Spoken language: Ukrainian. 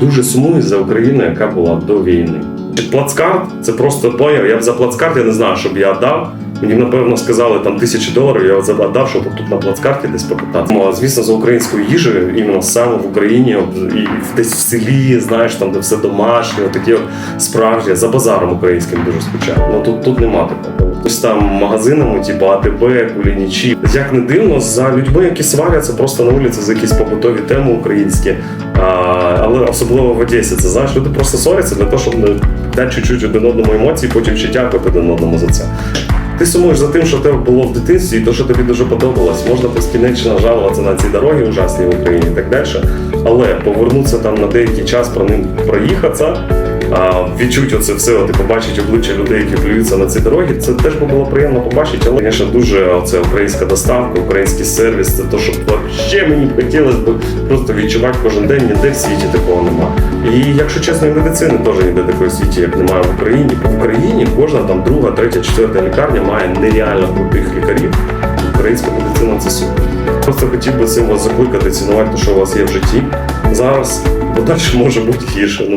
Дуже сумую за Україну, яка була до війни. Плацкарт це просто поняв. Я б за плацкарт я не знаю, щоб я дав. Мені напевно сказали там тисячі доларів. Я от дав, щоб тут на плацкарті десь покататися. Ну, а звісно, за українською їжею, іменно саме в Україні, і десь в селі, знаєш, там де все домашнє, такі от справжні, за базаром українським дуже скучаю. Ну тут, тут нема такого. Ось там магазинами, типу АТБ, кулінічі. Як не дивно, за людьми, які сваряться просто на вулиці за якісь побутові теми українські. А, але особливо в Одесі, це знаєш, люди просто сваряться для того, щоб дати чуть-чуть один одному емоції, потім ще дякувати один одному за це. Ти сумуєш за тим, що тебе було в дитинстві, і то, що тобі дуже подобалось. Можна безкінечно жалуватися на ці дороги ужасні в Україні і так далі. Але повернутися там на деякий час про ним проїхатися, відчути оце все, от, і побачити обличчя людей, які плюються на ці дороги, це теж би було приємно побачити. Але, звісно, дуже оце українська доставка, український сервіс, це те, що ще мені б хотілося б просто відчувати кожен день, ніде в світі такого немає. І якщо чесно, і медицини теж ніде такої світі, як немає в Україні. В Україні кожна там друга, третя, четверта лікарня має нереально крутих лікарів. Українська медицина це супер. Просто хотів би цим вас закликати цінувати те, що у вас є в житті зараз, бо далі може бути гірше. Ну